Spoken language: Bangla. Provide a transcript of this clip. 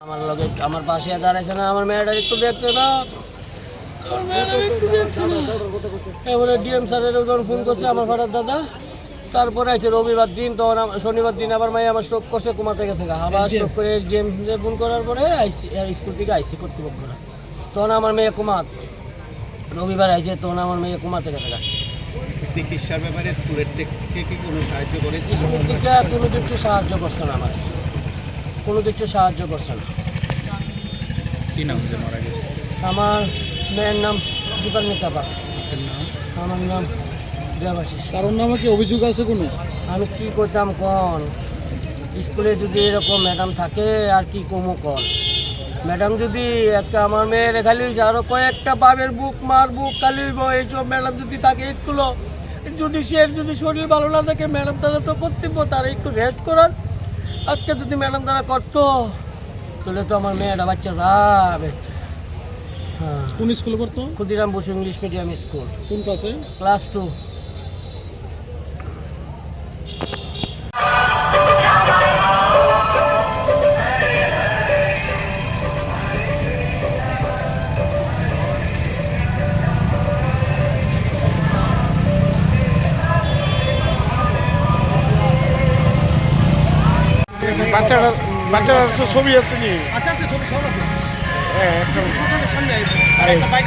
আমার লগে আমার পাশে দাঁড়াইছে না আমার মেয়েটা একটু দেখছে না। আমার মেয়েটা একটু দেখছে না। এবারে ডিএম স্যারের যখন ফোন করছে আমার ফাটার দাদা তারপরে আছে রবিবার দিন তখন শনিবার দিন আবার মাই আমার স্ট্রোক করছে কুমাতে গেছে আবার স্ট্রোক করে ডিএম ফোন করার পরে আইসি স্কুল থেকে আইসি কর্তৃপক্ষরা। তখন আমার মেয়ে কুমাত রবিবার আইছে তখন আমার মেয়ে কুমাতে গেছে চিকিৎসার ব্যাপারে স্কুলের থেকে কি কোনো সাহায্য করেছে? স্কুল থেকে কোনো থেকে সাহায্য করছে না আমার। কোনো থেকে সাহায্য করছে না। কি নাম যে মারা গেছে? আমার মেয়ের নাম দীপান্বিতা আপনার আমার নাম দেবাশিস। কারণ নামে কি অভিযোগ আছে কোনো? আমি কি করতাম কন? স্কুলে যদি এরকম ম্যাডাম থাকে আর কি কমো কন? ম্যাডাম যদি আজকে আমার মেয়ের খালি আরও কয়েকটা বাবের বুক মার বুক খালি এইসব ম্যাডাম যদি থাকে স্কুলও যদি সে যদি শরীর ভালো না থাকে ম্যাডাম তারা তো কর্তব্য তারা একটু রেস্ট করার। আজকে যদি ম্যাডাম তারা করতো তাহলে তো আমার মেয়েটা বাচ্চা যাবে। হ্যাঁ। কোন স্কুলে পড়তো? Kshudiram Basu English medium school. কোন ক্লাসে? Class two. তো ছবি আছে নি আচ্ছা আচ্ছা ছবি সব আছে। হ্যাঁ একটা সামনে আর। একটা বাইক